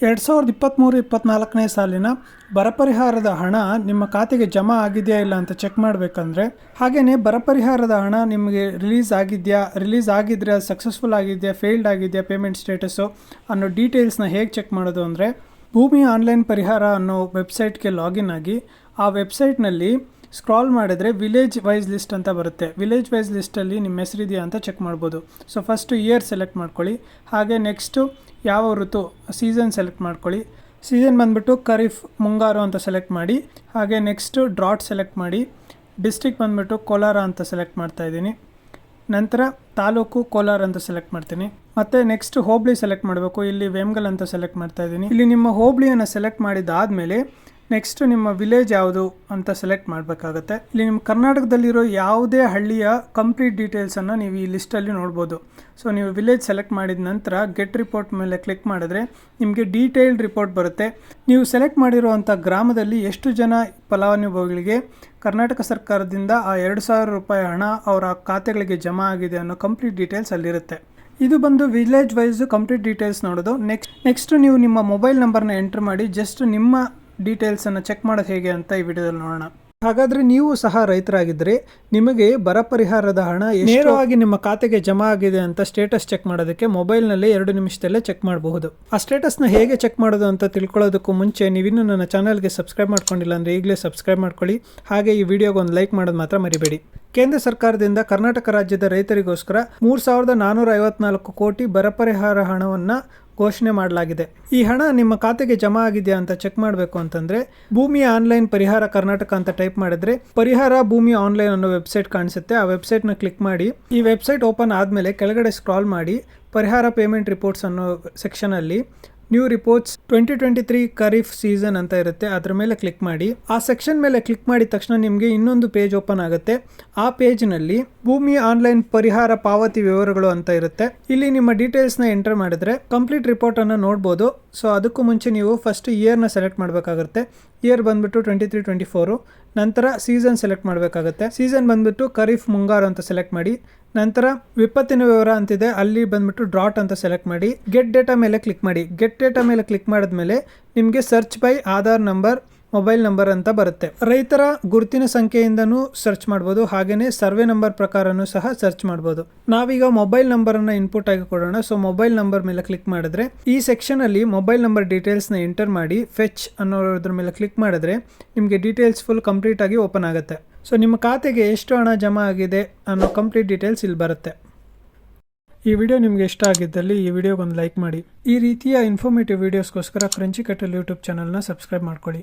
ಎರಡು ಸಾವಿರದ ಇಪ್ಪತ್ತ್ಮೂರು ಇಪ್ಪತ್ತ್ನಾಲ್ಕನೇ ಸಾಲಿನ ಬರ ಪರಿಹಾರದ ಹಣ ನಿಮ್ಮ ಖಾತೆಗೆ ಜಮಾ ಆಗಿದೆಯಾ ಇಲ್ಲ ಅಂತ ಚೆಕ್ ಮಾಡಬೇಕಂದ್ರೆ ಹಾಗೆಯೇ ಬರ ಪರಿಹಾರದ ಹಣ ನಿಮಗೆ ರಿಲೀಸ್ ಆಗಿದೆಯಾ, ರಿಲೀಸ್ ಆಗಿದ್ರೆ, ಸಕ್ಸಸ್ಫುಲ್ ಆಗಿದೆಯಾ, ಫೇಲ್ಡ್ ಆಗಿದೆಯಾ, ಪೇಮೆಂಟ್ ಸ್ಟೇಟಸ್ಸು ಅನ್ನೋ ಡೀಟೇಲ್ಸ್ನ ಹೇಗೆ ಚೆಕ್ ಮಾಡೋದು ಅಂದರೆ ಭೂಮಿ ಆನ್ಲೈನ್ ಪರಿಹಾರ ಅನ್ನೋ ವೆಬ್ಸೈಟ್ಗೆ ಲಾಗಿನ್ ಆಗಿ ಆ ವೆಬ್ಸೈಟ್ನಲ್ಲಿ ಸ್ಕ್ರಾಲ್ ಮಾಡಿದ್ರೆ ವಿಲೇಜ್ ವೈಸ್ ಲಿಸ್ಟ್ ಅಂತ ಬರುತ್ತೆ. ವಿಲೇಜ್ ವೈಸ್ ಲಿಸ್ಟಲ್ಲಿ ನಿಮ್ಮ ಹೆಸರಿದೆಯಾ ಅಂತ ಚೆಕ್ ಮಾಡ್ಬೋದು. ಸೊ ಫಸ್ಟು ಇಯರ್ ಸೆಲೆಕ್ಟ್ ಮಾಡ್ಕೊಳ್ಳಿ. ಹಾಗೆ ನೆಕ್ಸ್ಟು ಯಾವ ಋತು ಸೀಸನ್ ಸೆಲೆಕ್ಟ್ ಮಾಡ್ಕೊಳ್ಳಿ. ಸೀಸನ್ ಬಂದ್ಬಿಟ್ಟು ಖರೀಫ್, ಮುಂಗಾರು ಅಂತ ಸೆಲೆಕ್ಟ್ ಮಾಡಿ. ಹಾಗೆ ನೆಕ್ಸ್ಟು ಡ್ರಾಟ್ ಸೆಲೆಕ್ಟ್ ಮಾಡಿ. ಡಿಸ್ಟಿಕ್ ಬಂದ್ಬಿಟ್ಟು ಕೋಲಾರ ಅಂತ ಸೆಲೆಕ್ಟ್ ಮಾಡ್ತಾ ಇದ್ದೀನಿ. ನಂತರ ತಾಲೂಕು ಕೋಲಾರ ಅಂತ ಸೆಲೆಕ್ಟ್ ಮಾಡ್ತೀನಿ. ಮತ್ತು ನೆಕ್ಸ್ಟ್ ಹೋಬ್ಳಿ ಸೆಲೆಕ್ಟ್ ಮಾಡಬೇಕು. ಇಲ್ಲಿ ವೇಮ್ಗಲ್ ಅಂತ ಸೆಲೆಕ್ಟ್ ಮಾಡ್ತಾ ಇದ್ದೀನಿ. ಇಲ್ಲಿ ನಿಮ್ಮ ಹೋಬ್ಳಿಯನ್ನು ಸೆಲೆಕ್ಟ್ ಮಾಡಿದಾದ್ಮೇಲೆ ನೆಕ್ಸ್ಟ್ ನಿಮ್ಮ ವಿಲೇಜ್ ಯಾವುದು ಅಂತ ಸೆಲೆಕ್ಟ್ ಮಾಡಬೇಕಾಗತ್ತೆ. ಇಲ್ಲಿ ನಿಮ್ಮ ಕರ್ನಾಟಕದಲ್ಲಿರೋ ಯಾವುದೇ ಹಳ್ಳಿಯ ಕಂಪ್ಲೀಟ್ ಡೀಟೇಲ್ಸನ್ನು ನೀವು ಈ ಲಿಸ್ಟಲ್ಲಿ ನೋಡ್ಬೋದು. ಸೊ ನೀವು ವಿಲೇಜ್ ಸೆಲೆಕ್ಟ್ ಮಾಡಿದ ನಂತರ ಗೆಟ್ ರಿಪೋರ್ಟ್ ಮೇಲೆ ಕ್ಲಿಕ್ ಮಾಡಿದ್ರೆ ನಿಮಗೆ ಡೀಟೇಲ್ಡ್ ರಿಪೋರ್ಟ್ ಬರುತ್ತೆ. ನೀವು ಸೆಲೆಕ್ಟ್ ಮಾಡಿರುವಂಥ ಗ್ರಾಮದಲ್ಲಿ ಎಷ್ಟು ಜನ ಫಲಾನುಭವಿಗಳಿಗೆ ಕರ್ನಾಟಕ ಸರ್ಕಾರದಿಂದ ಆ ಎರಡು ಸಾವಿರ ರೂಪಾಯಿ ಹಣ ಅವರ ಖಾತೆಗಳಿಗೆ ಜಮಾ ಆಗಿದೆ ಅನ್ನೋ ಕಂಪ್ಲೀಟ್ ಡೀಟೇಲ್ಸ್ ಅಲ್ಲಿರುತ್ತೆ ಇದು ಬಂದು ವಿಲೇಜ್ ವೈಸ್ ಕಂಪ್ಲೀಟ್ ಡೀಟೇಲ್ಸ್ ನೋಡೋದು. ನೆಕ್ಸ್ಟ್ ನೆಕ್ಸ್ಟ್ ನೀವು ನಿಮ್ಮ ಮೊಬೈಲ್ ನಂಬರ್ನ ಎಂಟ್ರ್ ಮಾಡಿ ಜಸ್ಟ್ ನಿಮ್ಮ ಡೀಟೇಲ್ಸನ್ನು ಚೆಕ್ ಮಾಡೋದು ಹೇಗೆ ಅಂತ ಈ ವಿಡಿಯೋದಲ್ಲಿ ನೋಡೋಣ. ಹಾಗಾದ್ರೆ ನೀವು ಸಹ ರೈತರಾಗಿದ್ದರೆ ನಿಮಗೆ ಬರ ಪರಿಹಾರದ ಹಣ ನೇರವಾಗಿ ನಿಮ್ಮ ಖಾತೆಗೆ ಜಮಾ ಆಗಿದೆ ಅಂತ ಸ್ಟೇಟಸ್ ಚೆಕ್ ಮಾಡೋದಕ್ಕೆ ಮೊಬೈಲ್ನಲ್ಲಿ ಎರಡು ನಿಮಿಷದಲ್ಲೇ ಚೆಕ್ ಮಾಡಬಹುದು. ಆ ಸ್ಟೇಟಸ್ನ ಹೇಗೆ ಚೆಕ್ ಮಾಡೋದು ಅಂತ ತಿಳ್ಕೊಳ್ಳೋದಕ್ಕೂ ಮುಂಚೆ ನೀವಿನ್ನೂ ನನ್ನ ಚಾನಲ್ಗೆ ಸಬ್ಸ್ಕ್ರೈಬ್ ಮಾಡ್ಕೊಂಡಿಲ್ಲ ಅಂದರೆ ಈಗಲೇ ಸಬ್ಸ್ಕ್ರೈಬ್ ಮಾಡ್ಕೊಳ್ಳಿ. ಹಾಗೆ ಈ ವಿಡಿಯೋಗೆ ಒಂದು ಲೈಕ್ ಮಾಡೋದು ಮಾತ್ರ ಮರಿಬೇಡಿ. ಕೇಂದ್ರ ಸರ್ಕಾರದಿಂದ ಕರ್ನಾಟಕ ರಾಜ್ಯದ ರೈತರಿಗೋಸ್ಕರ ಮೂರು ಸಾವಿರದ ನಾನ್ನೂರ ಐವತ್ನಾಲ್ಕು ಕೋಟಿ ಬರ ಪರಿಹಾರ ಹಣವನ್ನು ಘೋಷಣೆ ಮಾಡಲಾಗಿದೆ. ಈ ಹಣ ನಿಮ್ಮ ಖಾತೆಗೆ ಜಮಾ ಆಗಿದೆಯಾ ಅಂತ ಚೆಕ್ ಮಾಡಬೇಕು ಅಂತಂದ್ರೆ ಭೂಮಿ ಆನ್ಲೈನ್ ಪರಿಹಾರ ಕರ್ನಾಟಕ ಅಂತ ಟೈಪ್ ಮಾಡಿದ್ರೆ, ಪರಿಹಾರ ಭೂಮಿ ಆನ್ಲೈನ್ ಅನ್ನೋ ವೆಬ್ಸೈಟ್ ಕಾಣಿಸುತ್ತೆ. ಆ ವೆಬ್ಸೈಟ್ನ ಕ್ಲಿಕ್ ಮಾಡಿ, ಈ ವೆಬ್ಸೈಟ್ ಓಪನ್ ಆದಮೇಲೆ ಕೆಳಗಡೆ ಸ್ಕ್ರಾಲ್ ಮಾಡಿ, ಪರಿಹಾರ ಪೇಮೆಂಟ್ ರಿಪೋರ್ಟ್ಸ್ ಅನ್ನೋ ಸೆಕ್ಷನಲ್ಲಿ new reports twenty twenty three kharif season ಅಂತ ಇರುತ್ತೆ. ಅದರ ಮೇಲೆ ಕ್ಲಿಕ್ ಮಾಡಿ. ಆ ಸೆಕ್ಷನ್ ಮೇಲೆ ಕ್ಲಿಕ್ ಮಾಡಿದ ತಕ್ಷಣ ನಿಮಗೆ ಇನ್ನೊಂದು ಪೇಜ್ ಓಪನ್ ಆಗುತ್ತೆ. ಆ ಪೇಜ್ನಲ್ಲಿ ಭೂಮಿ ಆನ್ಲೈನ್ ಪರಿಹಾರ ಪಾವತಿ ವಿವರಗಳು ಅಂತ ಇರುತ್ತೆ. ಇಲ್ಲಿ ನಿಮ್ಮ ಡೀಟೇಲ್ಸ್ನ ಎಂಟರ್ ಮಾಡಿದ್ರೆ ಕಂಪ್ಲೀಟ್ ರಿಪೋರ್ಟ್ ಅನ್ನು ನೋಡ್ಬೋದು. ಸೊ ಅದಕ್ಕೂ ಮುಂಚೆ ನೀವು ಫಸ್ಟ್ ಇಯರ್ನ ಸೆಲೆಕ್ಟ್ ಮಾಡಬೇಕಾಗುತ್ತೆ. ಇಯರ್ ಬಂದ್ಬಿಟ್ಟು ಟ್ವೆಂಟಿ ತ್ರೀ ಟ್ವೆಂಟಿ ಫೋರು ನಂತರ ಸೀಸನ್ ಸೆಲೆಕ್ಟ್ ಮಾಡಬೇಕಾಗುತ್ತೆ. ಸೀಸನ್ ಬಂದ್ಬಿಟ್ಟು ಖರೀಫ್, ಮುಂಗಾರು ಅಂತ ಸೆಲೆಕ್ಟ್ ಮಾಡಿ. ನಂತರ ವಿಪತ್ತಿನ ವಿವರ ಅಂತಿದೆ. ಅಲ್ಲಿ ಬಂದ್ಬಿಟ್ಟು ಡ್ರಾಟ್ ಅಂತ ಸೆಲೆಕ್ಟ್ ಮಾಡಿ. ಗೆಟ್ ಡೇಟಾ ಮೇಲೆ ಕ್ಲಿಕ್ ಮಾಡಿ. ಗೆಟ್ ಡೇಟಾ ಮೇಲೆ ಕ್ಲಿಕ್ ಮಾಡಿದ್ಮೇಲೆ ನಿಮಗೆ search by Aadhaar number mobile number ಅಂತ ಬರುತ್ತೆ. ರೈತರ ಗುರುತಿನ ಸಂಖ್ಯೆಯಿಂದನೂ ಸರ್ಚ್ ಮಾಡ್ಬೋದು. ಹಾಗೆಯೇ ಸರ್ವೆ ನಂಬರ್ ಪ್ರಕಾರನೂ ಸಹ ಸರ್ಚ್ ಮಾಡ್ಬೋದು. ನಾವೀಗ ಮೊಬೈಲ್ ನಂಬರನ್ನು ಇನ್ಪುಟ್ ಆಗಿ ಕೊಡೋಣ. ಸೊ ಮೊಬೈಲ್ ನಂಬರ್ ಮೇಲೆ ಕ್ಲಿಕ್ ಮಾಡಿದ್ರೆ, ಈ ಸೆಕ್ಷನ್ ಅಲ್ಲಿ ಮೊಬೈಲ್ ನಂಬರ್ ಡೀಟೇಲ್ಸ್ನ ಎಂಟರ್ ಮಾಡಿ ಫೆಚ್ ಅನ್ನೋದ್ರ ಮೇಲೆ ಕ್ಲಿಕ್ ಮಾಡಿದ್ರೆ, ನಿಮಗೆ ಡೀಟೇಲ್ಸ್ ಫುಲ್ ಕಂಪ್ಲೀಟ್ ಆಗಿ ಓಪನ್ ಆಗುತ್ತೆ. ಸೊ ನಿಮ್ಮ ಖಾತೆಗೆ ಎಷ್ಟು ಹಣ ಜಮಾ ಆಗಿದೆ ಅನ್ನೋ ಕಂಪ್ಲೀಟ್ ಡೀಟೇಲ್ಸ್ ಇಲ್ಲಿ ಬರುತ್ತೆ. ಈ ವಿಡಿಯೋ ನಿಮಗೆ ಇಷ್ಟ ಆಗಿದ್ದಲ್ಲಿ ಈ ವಿಡಿಯೋಗೊಂದು ಲೈಕ್ ಮಾಡಿ. ಈ ರೀತಿಯ ಇನ್ಫಾರ್ಮೇಟಿವ್ ವಿಡಿಯೋಸ್ಗೋಸ್ಕರ ಕ್ರಂಚಿ ಕಟ್ಟಲ್ ಯೂಟ್ಯೂಬ್ ಚಾನಲ್ನ ಸಬ್ಸ್ಕ್ರೈಬ್ ಮಾಡ್ಕೊಳ್ಳಿ.